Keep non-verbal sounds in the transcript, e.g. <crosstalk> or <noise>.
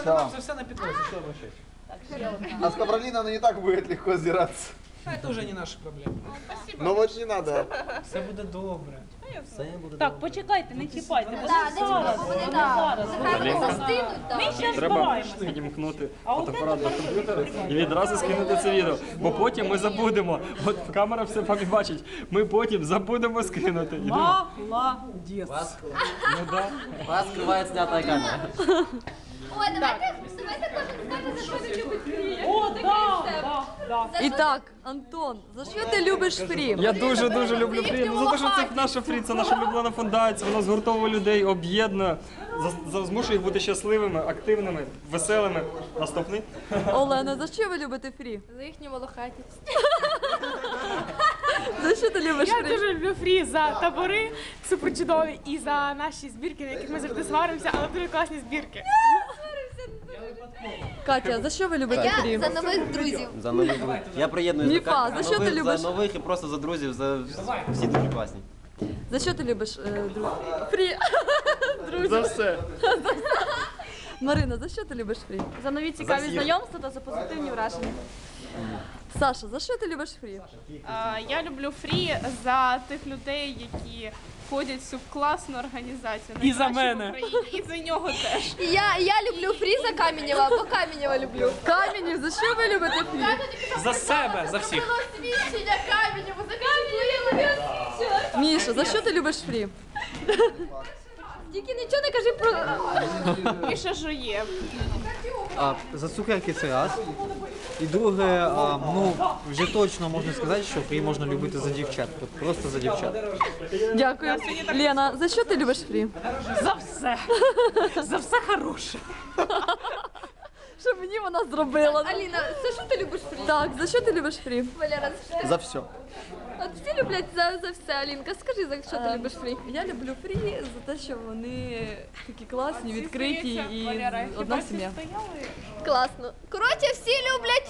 Все. Все, все на підлозі, що обращать? А с Ковролиной не так будет легко сдираться. Це вже не наші проблеми. Ну вот не надо. Все буде добре. Так, почекайте, не чіпайте. бо Так, не зараз, чіпайте, вони, зараз. Нехай вони застинуть, так. Ми ще Треба збираємося. підімкнути А от фотоапарат це на комп'ютер і відразу скинути це відео. Бо потім ми забудемо. От камера все пам'ять бачить. Ми потім забудемо скинути. Ідемо. Молодець. Ну. Вас скрывает снятая камера. Ой, давайте, давайте кожен скаже, за що він любить фрі. О, да, да, да. І так, Антон, за що ти любиш фрі? Я дуже дуже люблю фрі. Ну за те, що це наша фрі, це наша улюблена фундація. Вона згуртовує людей, об'єднує, за- за- змушує їх бути щасливими, активними, веселими. Наступний. Олена, за що ви любите фрі? За їхню волохатість. <laughs> За що ти любиш Я фрі? дуже люблю фрі за табори супер чудові і за наші збірки, на яких ми завжди сваримося, але дуже класні збірки. Катя, за що ви любите Я за нових друзів. За нових. Я приєднуюсь до Міфа, Каті. за що ти нових, любиш? За нових і просто за друзів, за всі дуже класні. За що ти любиш е, друзі? Фрі. <laughs> За все. Марина, за що ти любиш фрі? За нові цікаві знайомства та за позитивні враження. Саша, за що ти любиш фрі? Я люблю фрі за тих людей, які входять в цю класну організацію. І за в мене. Україні, І за нього теж. Я, я люблю фрі за Каменєва, бо Каменєва люблю. Камінів, за що ви любите фрі? За себе, за всіх. Свідчення Каменєва, за Каменєва. Міша, за що ти любиш фрі? <laughs> Тільки нічого не кажи про... Міша жує. А, за цукерки це раз. І друге, а, ну вже точно можна сказати, що фрі можна любити за дівчат. От просто за дівчат. Дякую. Лена, за що ти любиш фрі? За все. За все хороше. <laughs> Що мені вона зробила? Аліна, за що ти любиш фрі? Так, за що ти любиш фрі? Валера, за що ти? За все. От всі люблять за, за все, Алінка. Скажи, за що ти любиш фрі? Я люблю фрі за те, що вони такі класні, відкриті і одна сім'я. стояли? Класно. Коротше, всі люблять!